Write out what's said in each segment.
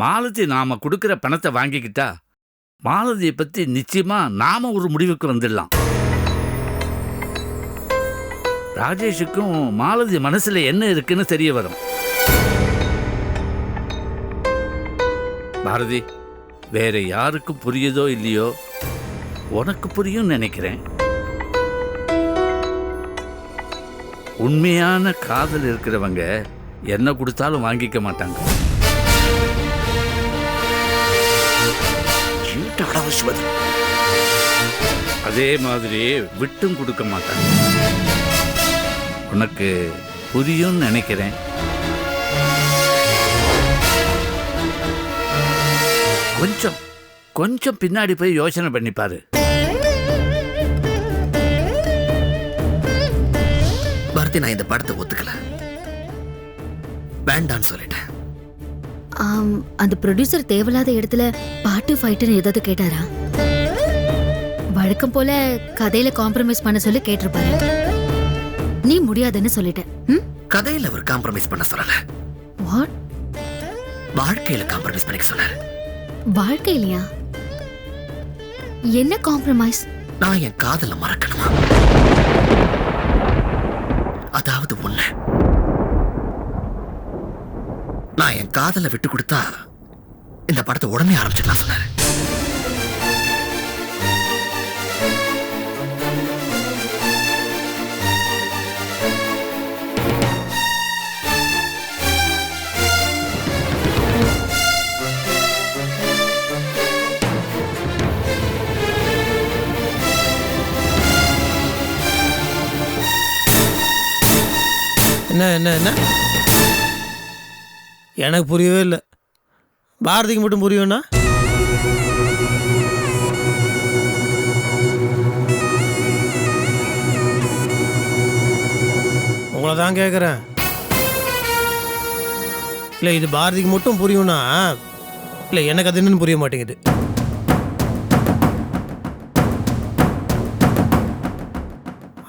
மாலதி நாம கொடுக்கிற பணத்தை வாங்கிக்கிட்டா மாலதியை பத்தி நிச்சயமா நாம ஒரு முடிவுக்கு வந்துடலாம். ராஜேஷுக்கும் மாலதி மனசுல என்ன இருக்குன்னு தெரிய வரும். பாரதி வேற யாருக்கும் புரியுதோ இல்லையோ உனக்கு புரியும் நினைக்கிறேன். உண்மையான காதல் இருக்கிறவங்க என்ன கொடுத்தாலும் வாங்கிக்க மாட்டாங்க. என்னடா விஸ்வத் அதே மாதிரி விட்டும் கொடுக்க மாட்டாங்க. உனக்கு புரியும்னு நினைக்கிறேன். கொஞ்சம் கொஞ்சம் பின்னாடி போய் யோசனை பண்ணி பாரு. பாரதி நான் இந்த படத்தை ஒத்துக்கல. வேண்டான்னு சொல்லிட்டேன். அந்த ப்ரொடியூசர் தேவையில்லாத இடத்துல பாட்டு ஃபைட்டுன்னு ஏதாவது கேட்டாரா? வழக்கம் போல கதையில காம்ப்ரமைஸ் பண்ண சொல்லி கேட்டிருப்பாரு. நீ முடியாதுன்னு சொல்லிட்ட. ம்? கதையில அவர் காம்ப்ரமைஸ் பண்ண சொல்லல. வாட் வாழ்க்கையில காம்ப்ரமைஸ் பண்ணிக்க சொன்னாரு. வாழ்க்கையிலையா? என்ன காம்ப்ரமைஸ் நான் என் காதல மறக்கணுமா? அதாவது உன்னை. நான் என் காதலை விட்டு கொடுத்தா இந்த படத்தை உடனே ஆரம்பிச்சிடலாம் சொன்னாரு. என்ன என்ன என்ன? எனக்கு புரியவே இல்லை. பாரதிக்கு மட்டும் புரியும்னா? உங்களை தான் கேட்குறேன் இல்லை இது பாரதிக்கு மட்டும் புரியும்னா இல்லை எனக்கு அது என்னன்னு புரிய மாட்டேங்குது.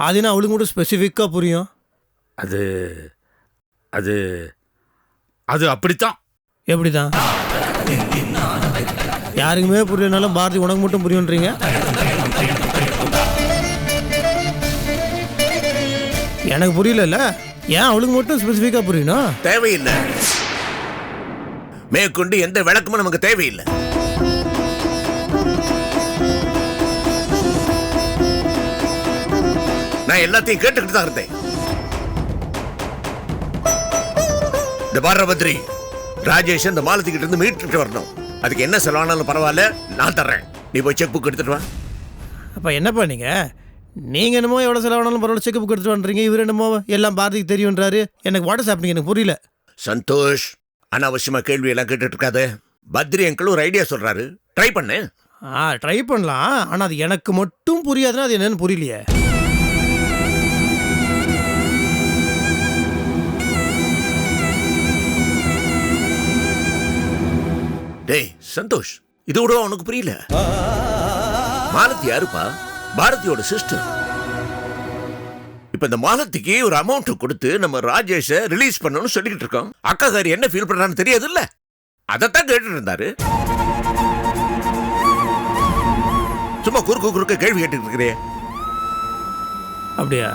அதுனா அவளுக்கு மட்டும் ஸ்பெசிஃபிக்காக புரியும். அது அது அது அப்படித்தான். எப்படி தான் யாருக்குமே புரியலனாலும் பாரதி உனக்கு மட்டும் புரியுன்றீங்க எனக்கு புரியலல்ல. ஏன் அவளுக்கு மட்டும் ஸ்பெசிஃபிக்காக புரியணும்? தேவையில்லை. மேற்கொண்டு எந்த விளக்கமும் நமக்கு தேவையில்லை. நான் எல்லாத்தையும் கேட்டுக்கிட்டு தான் இருந்தேன். இந்த பாரபத்ரி ராஜேஷ் இந்த மாலத்தி கிட்ட இருந்து மீட்டுட்டு வரணும். அதுக்கு என்ன செலவானாலும் பரவாயில்ல நான் தர்றேன். நீ போய் செக் புக் எடுத்துட்டு வா. அப்போ என்னப்பா நீங்கள் நீங்கள் என்னமோ எவ்வளோ செலவானாலும் பரவாயில்ல செக் புக் எடுத்துட்டு வந்துறீங்க இவர் என்னமோ எல்லாம் பாரதிக்கு தெரியுன்றாரு எனக்கு வாட்ஸ் ஹேப்பனிங் எனக்கு புரியல. சந்தோஷ் அனாவசியமா கேள்வி எல்லாம் கேட்டுட்டு இருக்காத. பத்ரி அங்கிள் ஒரு ஐடியா சொல்றாரு. ட்ரை பண்ணு. ஆ ட்ரை பண்ணலாம். ஆனால் அது எனக்கு மட்டும் புரியாதுன்னா அது என்னன்னு புரியலையே. டேய் சந்தோஷ் இது கூட உனக்கு புரியல? மாலத்தி யாருப்பா? பாரதியோட சிஸ்டர் இப்ப இந்த மாலத்திக்கு ஒரு அமௌண்ட் கொடுத்து நம்ம ராஜேஷ ரிலீஸ் பண்ணணும்னு சொல்லிக்கிட்டு இருக்கோம். அக்காக்காரி என்ன ஃபீல் பண்றான்னு தெரியாது இல்ல அதைத்தான் கேட்டுட்டு இருந்தாரு. சும்மா குறுக்கு குறுக்க கேள்வி கேட்டுட்டு இருக்கிறே அப்படியா?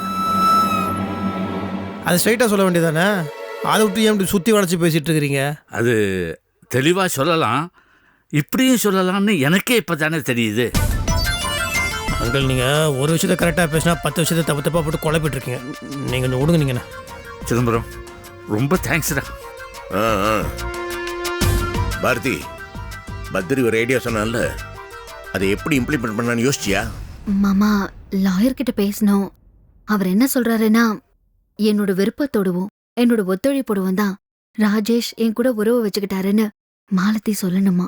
அது ஸ்ட்ரைட்டாக சொல்ல வேண்டியதானே அதை விட்டு ஏன் சுற்றி வளைச்சி பேசிட்டு இருக்கிறீங்க? அது தெளிவா சொல்லலாம். இப்படியும் சொல்லலாம்னு எனக்கே இப்பதானே தெரியுது. அங்கிள் நீங்கள் ஒரு விஷயத்த கரெக்டாக பேசினா பத்து விஷயத்தை தப்பு தப்பாக போட்டு குழப்பிட்டு இருக்கீங்க நீங்கள் கொஞ்சம் விடுங்க நீங்கண்ணா சிதம்பரம் ரொம்ப தேங்க்ஸ்டா ஆ, ஆ. பாரதி பத்ரி ஒரு ஐடியா சொன்னான்ல. அதை எப்படி இம்ப்ளிமெண்ட் பண்ணான்னு யோசிச்சியா? மாமா லாயர் கிட்ட பேசணும். அவர் என்ன சொல்றாருன்னா என்னோட விருப்பத்தோடவும் என்னோட ஒத்துழைப்போடவும் தான் ராஜேஷ் என் கூட உறவு வச்சுக்கிட்டாருன்னு மாலதி சொல்லணுமா?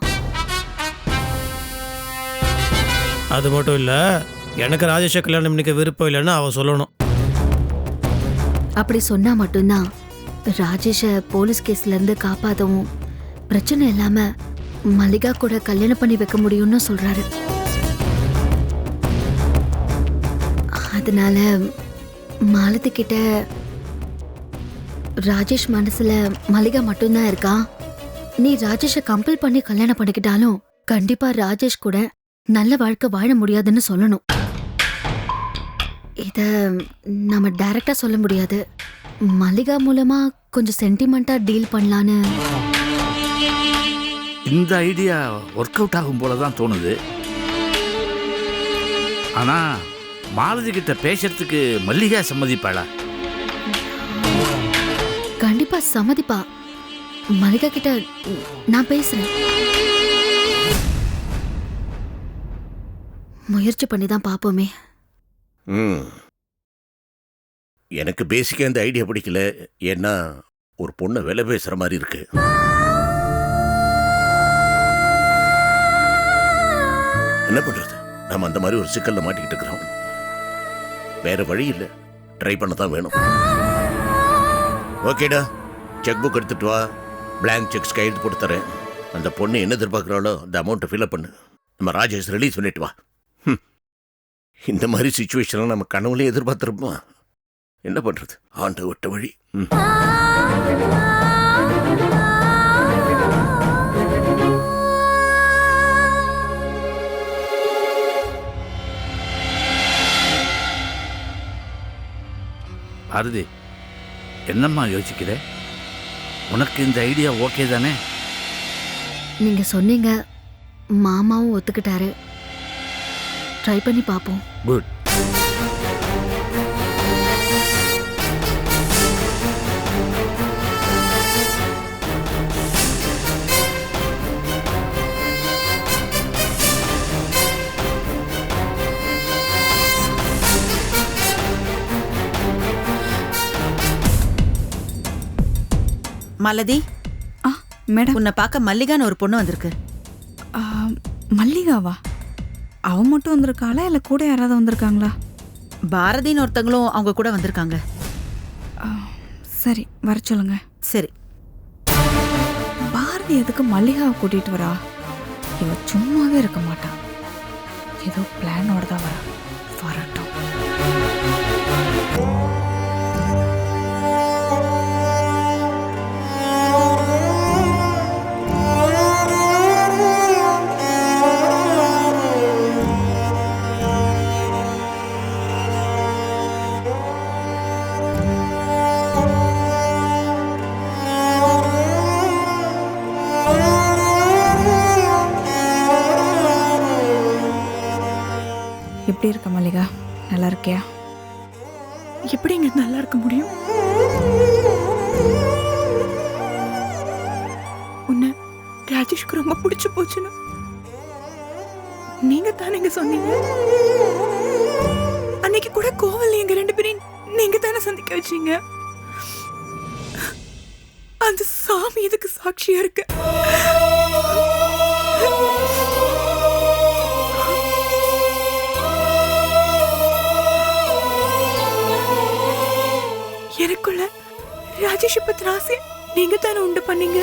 அது மட்டும் இல்லை எனக்கு ராஜேஷை கல்யாணம் பண்ணிக்க விருப்பம் இல்லைன்னு அவள் சொல்லணும். அப்படி சொன்னா மட்டும்தான் ராஜேஷை போலீஸ் கேஸ்ல இருந்து காப்பாத்தவும் பிரச்சனை இல்லாம மல்லிகா கூட கல்யாணம் பண்ணி வைக்க முடியும்னு சொல்றாரு. அதனால மாலதி கிட்ட ராஜேஷ் மனசுல மல்லிகா மட்டும்தான் இருக்கா? நீ ராஜேஷ கம்பல் பண்ணி கல்யாணம் பண்ணிக்கிட்டாலும் கண்டிப்பா ராஜேஷ் கூட நல்ல வாழ்க்கை வாழ முடியாதுன்னு சொல்லணும். இத நம்ம டைரக்டா சொல்ல முடியாது. மல்லிகா மூலமா கொஞ்சம் சென்டிமெண்டா டீல் பண்ணலான்னு. இந்த ஐடியா ஒர்க் அவுட் ஆகும் போல தான் தோணுது. ஆனா மாலதி கிட்ட பேசுறதுக்கு மல்லிகா சம்மதிப்பாளா? கண்டிப்பா சம்மதிப்பா. மல்லிகா கிட்ட நான் பேசுறேன். முயற்சி பண்ணி தான் பாப்போமே. ம். எனக்கு பேசிக்காக இந்த ஐடியா பிடிக்கல. ஏன்னா ஒரு பொண்ணை விலை பேசுகிற மாதிரி இருக்கு. என்ன பண்றது? நம்ம அந்த மாதிரி ஒரு சிக்கல்ல மாட்டிக்கிட்டு இருக்கிறோம். வேற வழி இல்லை. ட்ரை பண்ண தான் வேணும். ஓகேடா செக் புக் எடுத்துட்டு வா. பிளாங்க் செக்ஸ் கையெழுத்து போட்டு தரேன். அந்த பொண்ணு என்ன எதிர்பார்க்குறாளோ அந்த அமௌண்ட்டை ஃபில்அப் பண்ணு. நம்ம ராஜேஷ் ரிலீஸ் பண்ணிட்டு வா. இந்த மாதிரி சுச்சுவேஷனை நம்ம கனவுலேயே எதிர்பார்த்துருப்போம்? என்ன பண்ணுறது ஆண்டு விட்ட வழி. ம். பாரதி என்னம்மா யோசிக்கிறேன் உனக்கு இந்த ஐடியா ஓகே தானே? நீங்க சொன்னீங்க மாமாவும் ஒத்துக்கிட்டாரு. ட்ரை பண்ணி பாப்போம். குட் மலதி. ஆ மேடம். உன்னை பார்க்க மல்லிகான்னு ஒரு பொண்ணு வந்திருக்கு. ஆ, மல்லிகாவா? அவ மட்டும் வந்திருக்காளா இல்லை கூட யாராவது வந்திருக்காங்களா? பாரதின்னு ஒருத்தங்களும் அவங்க கூட வந்திருக்காங்க. ஆ, சரி வர சொல்லுங்க. சரி. பாரதி எதுக்கு மல்லிகாவை கூட்டிட்டு வரா? இவ சும்மாவே இருக்க மாட்டா. ஏதோ பிளானோட தான் வரா. நீங்க தானேங்க சொன்னீங்க? அன்னைக்கு கூட கோவில் எங்க ரெண்டு பேரையும் நீங்க தானே சந்திக்க வச்சீங்க? அந்த சாமி இதுக்கு சாட்சியா இருக்கு? எனக்குள்ள ராஜேஷ் பத்தின ஆசை நீங்க தானே உண்டு பண்ணீங்க?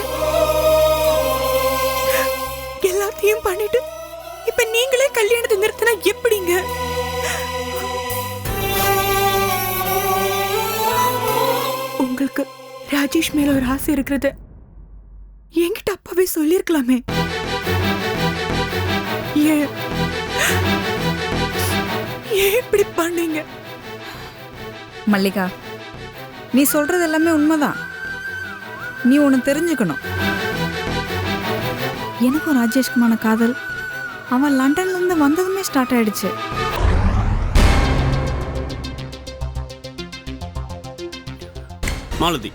எல்லாத்தையும் பண்ணிட்டு இப்ப நீங்களே கல்யாணத்தை நிறுத்தினா எப்படிங்க? உங்களுக்கு ராஜேஷ் மேல ஒரு ஆசை இருக்கிறது. என்கிட்ட அப்பவே சொல்லியிருக்கலாமே ஏன் ஏன் இப்படி பண்ணீங்க? மல்லிகா நீ சொல்றது எல்லாமே உண்மைதான். நீ ஒன்று தெரிஞ்சுக்கணும். எனக்கும் ராஜேஷ்குமான காதல் அவன் லண்டன்ல இருந்து வந்ததுமே ஸ்டார்ட் ஆயிடுச்சு. மாலதி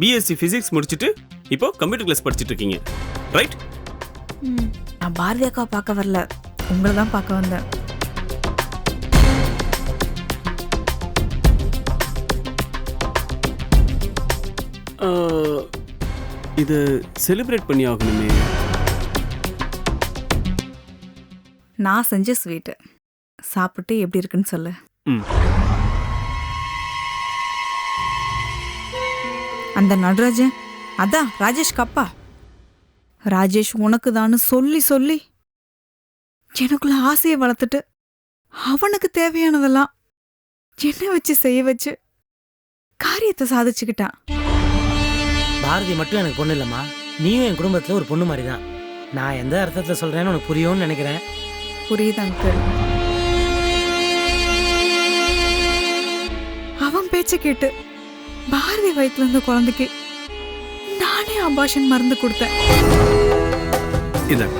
பிஎஸ்சி ஃபிசிக்ஸ் முடிச்சுட்டு இப்போ கம்ப்யூட்டர் கிளாஸ் படிச்சுட்டு இருக்கீங்க. ரைட் நான் பாரதி அக்கா பார்க்க வரல. உங்களை தான் பார்க்க வந்தேன். இதை செலிப்ரேட் பண்ணி ஆகணுமே. நான் செஞ்ச ஸ்வீட்டு சாப்பிட்டு எப்படி இருக்குன்னு சொல்லு. அந்த நடராஜன் அதான் ராஜேஷ் கப்பா ராஜேஷ் உனக்கு சொல்லி சொல்லி எனக்குள்ள ஆசையை வளர்த்துட்டு அவனுக்கு தேவையானதெல்லாம் என்ன வச்சு செய்ய வச்சு காரியத்தை சாதிச்சுக்கிட்டான். பாரதி மட்டும் எனக்கு பொண்ணு இல்லைம்மா. நீயும் என் குடும்பத்தில் ஒரு பொண்ணு மாதிரி தான் நான் எந்த அர்த்தத்தில் சொல்கிறேன்னு உனக்கு புரியும்னு நினைக்கிறேன். புரியுது அங்கிள் அவன் பேச்ச கேட்டு பாரதி வயித்துல இருந்த குழந்தைக்கு நானே அபாஷன் மருந்து கொடுத்தேன். இந்தாங்க.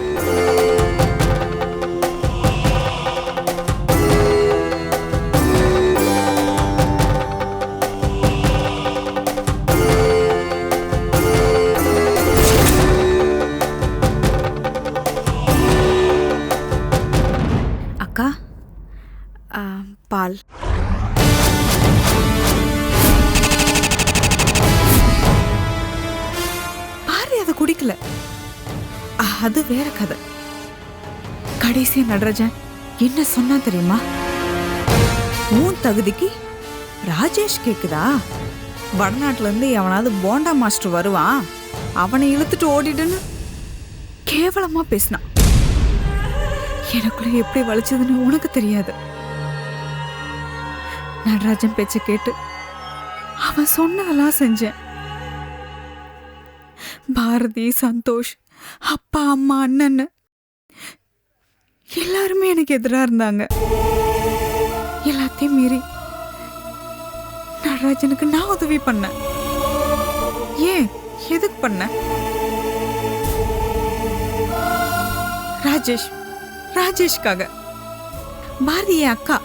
அக்கா? ஆ, பால். பாரு அதை குடிக்கல. அது வேற கதை. கடைசியா நடராஜன் என்ன சொன்னா தெரியுமா? உன் தகுதிக்கு ராஜேஷ் கேக்குதா? வடநாட்டுல இருந்து எவனாவது போண்டா மாஸ்டர் வருவான். அவனை இழுத்துட்டு ஓடிடுன்னு கேவலமா பேசினான் எனக்குள்ள எப்படி வலிச்சதுன்னு உனக்கு தெரியாது. நடராஜன் பேச்ச கேட்டு அவன் சொன்னதெல்லாம் செஞ்சேன். பாரதி சந்தோஷ் அப்பா அம்மா அண்ணன்னு எல்லாருமே எனக்கு எதிராக இருந்தாங்க. எல்லாத்தையும் மீறி நடராஜனுக்கு நான் உதவி பண்ணேன். ஏன்? எதுக்கு பண்ண ராஜேஷ் ராஜேஷ்காக. பாரதி என் அக்கா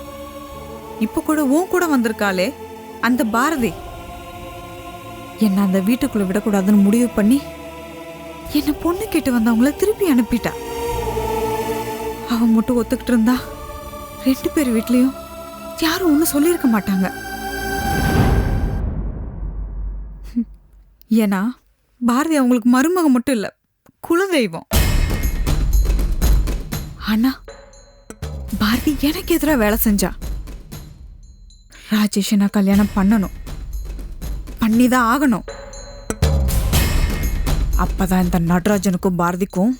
இப்போ கூட உன் கூட வந்திருக்காளே அந்த பாரதி. என்னை அந்த வீட்டுக்குள்ளே விடக்கூடாதுன்னு முடிவு பண்ணி என்னை பொண்ணு கேட்டு வந்தவங்கள திருப்பி அனுப்பிட்டா. அவன் மட்டும் ஒத்துக்கிட்டு இருந்தா ரெண்டு பேர் வீட்லேயும் யாரும் ஒன்றும் சொல்லியிருக்க மாட்டாங்க. ஏன்னா பாரதி அவங்களுக்கு மருமக மட்டும் இல்லை குலதெய்வம். ஆனா பாரதி எனக்கு எதிராக வேலை செஞ்சா. ராஜேஷை நான் கல்யாணம் பண்ணணும். பண்ணிதான் ஆகணும். அப்பதான் இந்த நடராஜனுக்கும் பாரதிக்கும்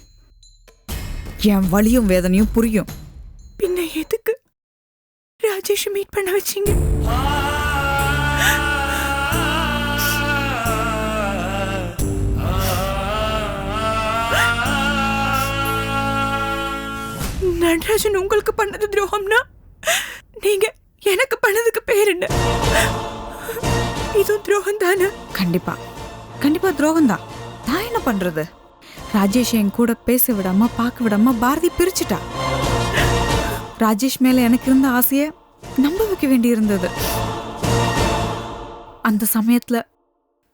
என் வலியும் வேதனையும் புரியும். பின்ன எதுக்கு? ராஜேஷ் மீட் பண்ண வச்சீங்க. நடராஜன் உங்களுக்கு பண்ணது துரோகம்னா? நீங்க எனக்கு பண்ணதுக்கு பேர் என்ன? இதுவும் துரோகம் தானே கண்டிப்பா. கண்டிப்பா துரோகம் தான் நான் என்ன பண்றது? ராஜேஷ் என் கூட பேச விடாம பார்க்க விடாம பாரதி பிரிச்சுட்டா. ராஜேஷ் மேல எனக்கு இருந்த ஆசைய நம்ப வைக்க வேண்டி இருந்தது அந்த சமயத்துல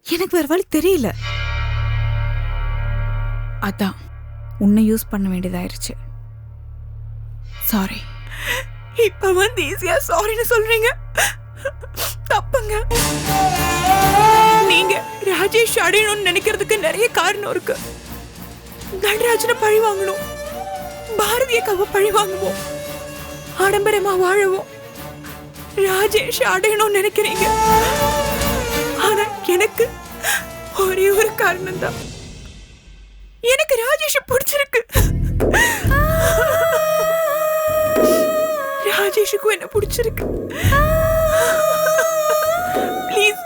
எனக்கு வேற வழி தெரியல. அதான். உன்னை யூஸ் பண்ண வேண்டியதாயிருச்சு. சாரி இப்ப வந்து ஈஸியா சாரின்னு சொல்றீங்க? தப்புங்க. நீங்க ராஜேஷ் அடையணும்னு நினைக்கிறதுக்கு நிறைய காரணம் இருக்கு. நடராஜனை பழி வாங்கணும். பாரதிய கவ பழி வாங்குவோம். ஆடம்பரமா வாழவும். ராஜேஷ் அடையணும்னு நினைக்கிறீங்க. ஆனா எனக்கு ஒரே ஒரு காரணம் தான் எனக்கு ராஜேஷ் பிடிச்சிருக்கு. ராஜேஷுக்கும் என்ன பிடிச்சிருக்கு? ப்ளீஸ்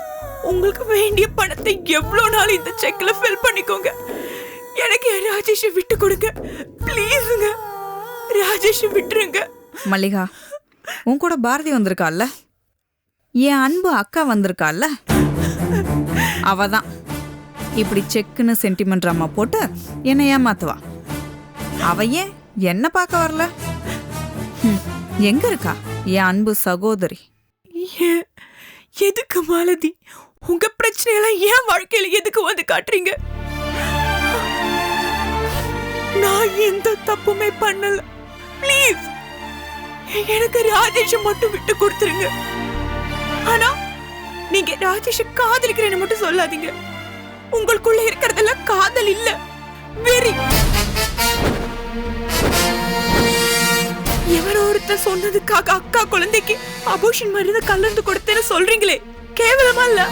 உங்களுக்கு வேண்டிய பணத்தை எவ்வளோ நாள் இந்த செக்கில் ஃபில் பண்ணிக்கோங்க. எனக்கு என் ராஜேஷை விட்டு கொடுங்க. ப்ளீஸுங்க ராஜேஷை விட்டுருங்க. மல்லிகா உன் கூட பாரதி வந்திருக்கால்ல? என் அன்பு அக்கா வந்திருக்கால்ல? அவ தான் இப்படி செக்குன்னு சென்டிமெண்ட் அம்மா போட்டு என்னை ஏமாத்துவா? அவ ஏன் என்ன பார்க்க வரல? ஹம், எங்க இருக்கா? என் அன்பு சகோதரி. எதுக்கு மாலதி? உங்க பிரச்சனையெல்லாம் ஏன் வாழ்க்கையில எதுக்கு வந்து காட்டுறீங்க? நான் எந்த தப்புமே பண்ணல. ப்ளீஸ் எனக்கு ராஜேஷ மட்டும் விட்டு கொடுத்துருங்க. ஆனா நீங்க ராஜேஷை காதலிக்கிறேன்னு மட்டும் சொல்லாதீங்க. உங்களுக்குள்ள இருக்கிறதெல்லாம் காதல் இல்ல. வெறி. எவரோ ஒருத்தர் சொன்னதுக்காக அக்கா குழந்தைக்கு அபோஷன் மருந்து கலந்து கொடுத்தேன்னு சொல்றீங்களே? கேவலமா இல்ல?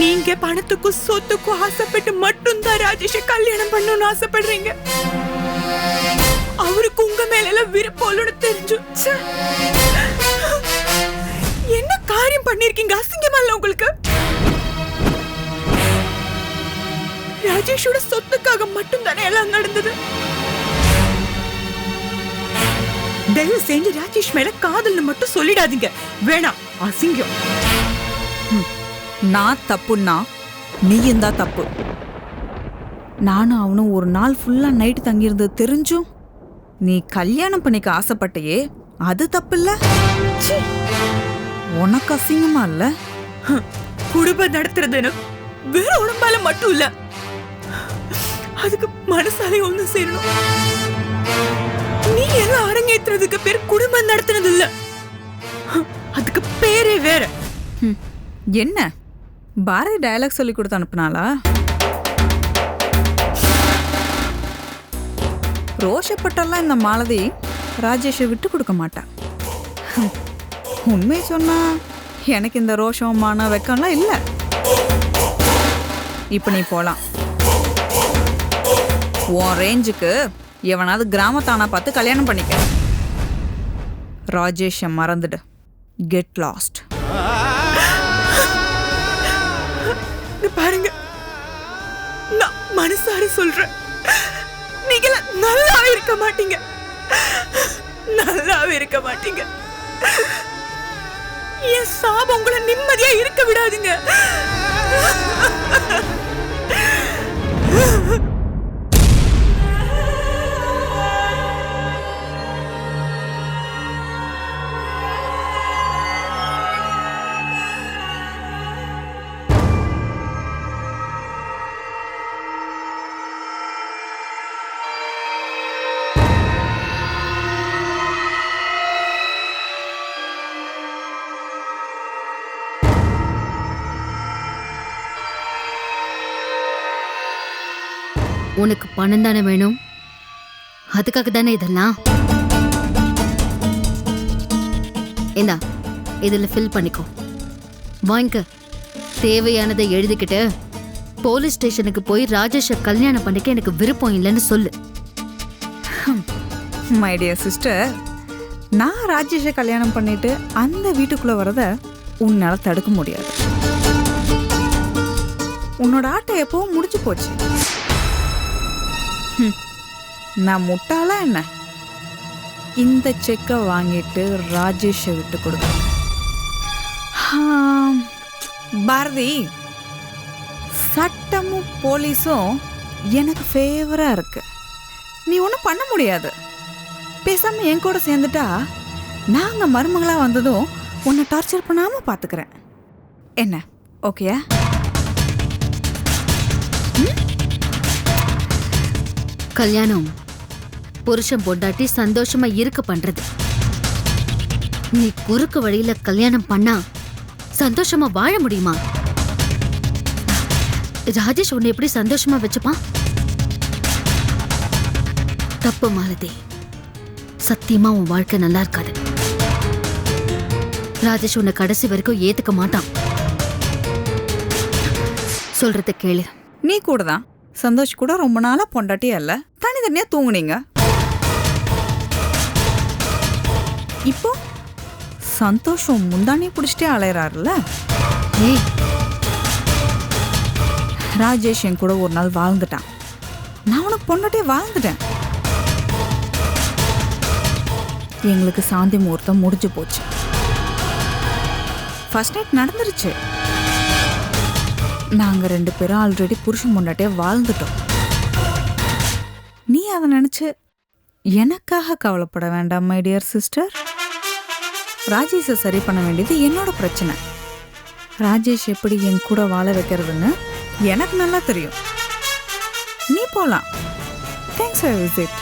நீங்க பணத்துக்கும் சொத்துக்கும் ஆசைப்பட்டு மட்டும்தான் ராஜேஷ கல்யாணம் பண்ணணும்னு ஆசைப்படுறீங்க. அவருக்கு உங்க மேல எல்லாம் விருப்பம் தெரிஞ்சு. என்ன காரியம் பண்ணிருக்கீங்க? அசிங்கமா இல்ல உங்களுக்கு? ராஜேஷோட சொத்துக்காக மட்டும் தானே எல்லாம் நடந்தது? தயவு செஞ்சு ராஜேஷ் மேல காதல்னு மட்டும் சொல்லிடாதீங்க. வேணாம் அசிங்கம். நான் தப்புன்னா நீயும் தான் தப்பு. நானும் அவனும் ஒரு நாள் ஃபுல்லா நைட்டு தங்கியிருந்தது தெரிஞ்சும் நீ கல்யாணம் பண்ணிக்க ஆசைப்பட்டையே அது தப்பு இல்ல உனக்கு அசிங்கமா இல்ல? குடும்பம் நடத்துறதுன்னு வேற உடம்பால மட்டும் இல்ல. அதுக்கு மனசாலே ஒண்ணு சேரணும். நீ எல்லாம் அரங்கேற்றுறதுக்கு பேர் குடும்பம் நடத்துனது இல்ல அதுக்கு பேரே வேற. என்ன? பாரதி டயலாக் சொல்லி கொடுத்து அனுப்புனாளா? ரோஷப்பட்டெல்லாம் இந்த மாலதி ராஜேஷை விட்டு கொடுக்க மாட்டான் உண்மை சொன்னா எனக்கு இந்த ரோஷம் மான வெக்கம்லாம் இல்லை. இப்போ நீ போகலாம் உன் ரேஞ்சுக்கு எவனாவது கிராமத்தானா பார்த்து கல்யாணம் பண்ணிக்க. ராஜேஷை மறந்துடு. கெட் லாஸ்ட் பாருங்க. நான் மனசார சொல்றேன். நீங்க நல்லாவே இருக்க மாட்டீங்க. நல்லாவே இருக்க மாட்டீங்க. என் சாபம் உங்களை நிம்மதியா இருக்க விடாதுங்க. உனக்கு பணம் தானே வேணும்? அதுக்காக தானே இதெல்லாம்? இந்தா இதில் ஃபில் பண்ணிக்கோ. வாங்கிக்க தேவையானதை எழுதிக்கிட்டு போலீஸ் ஸ்டேஷனுக்கு போய் ராஜேஷை கல்யாணம் பண்ணிக்க எனக்கு விருப்பம் இல்லைன்னு சொல்லு. மை டியர் சிஸ்டர் நான் ராஜேஷை கல்யாணம் பண்ணிட்டு அந்த வீட்டுக்குள்ளே வரத உன்னால் தடுக்க முடியாது. உன்னோட ஆட்டை எப்பவும் முடிஞ்சு போச்சு. நான் முட்டாளா என்ன? இந்த செக்கை வாங்கிட்டு ராஜேஷை விட்டு கொடுக்க பாரதி சட்டமும் போலீஸும் எனக்கு ஃபேவரா இருக்கு. நீ ஒன்றும் பண்ண முடியாது. பேசாம என் கூட சேர்ந்துட்டா நாங்கள் மருமகளாக வந்ததும் உன்னை டார்ச்சர் பண்ணாமல் பார்த்துக்கிறேன் என்ன? ஓகேயா கல்யாணம். புருஷன் பொண்டாட்டி சந்தோஷமா இருக்க பண்றது. நீ குறுக்கு வழியில கல்யாணம் பண்ணா சந்தோஷமா வாழ முடியுமா? ராஜேஷ் உன்னை எப்படி சந்தோஷமா வச்சுப்பான்? தப்பு மாலதி. சத்தியமா உன் வாழ்க்கை நல்லா இருக்காது. ராஜேஷ் உன்னை கடைசி வரைக்கும் ஏத்துக்க மாட்டான். சொல்றத கேளு. நீ கூட தான் சந்தோஷ் கூட ரொம்ப நாளா பொண்டாட்டியா இல்ல தனித்தனியா தூங்குனீங்க. இப்போ சந்தோஷம் முந்தானே பிடிச்சிட்டே அலையிறாருல்ல? ஏய். ராஜேஷ் என் கூட ஒரு நாள் வாழ்ந்துட்டான். நான் உனக்கு பொண்டாட்டியே வாழ்ந்துட்டேன். எங்களுக்கு சாந்தி முகூர்த்தம் முடிஞ்சு போச்சு. ஃபர்ஸ்ட் நைட் நடந்துருச்சு. நாங்கள் ரெண்டு பேரும் ஆல்ரெடி புருஷன் முன்னாட்டே வாழ்ந்துட்டோம். நீ அதை நினச்சி எனக்காக கவலைப்பட வேண்டாம் மை டியர் சிஸ்டர் ராஜேஷை சரி பண்ண வேண்டியது என்னோட பிரச்சனை. ராஜேஷ் எப்படி என் கூட வாழ வைக்கிறதுன்னு எனக்கு நல்லா தெரியும். நீ போகலாம் தேங்க்ஸ் ஃபார் விசிட்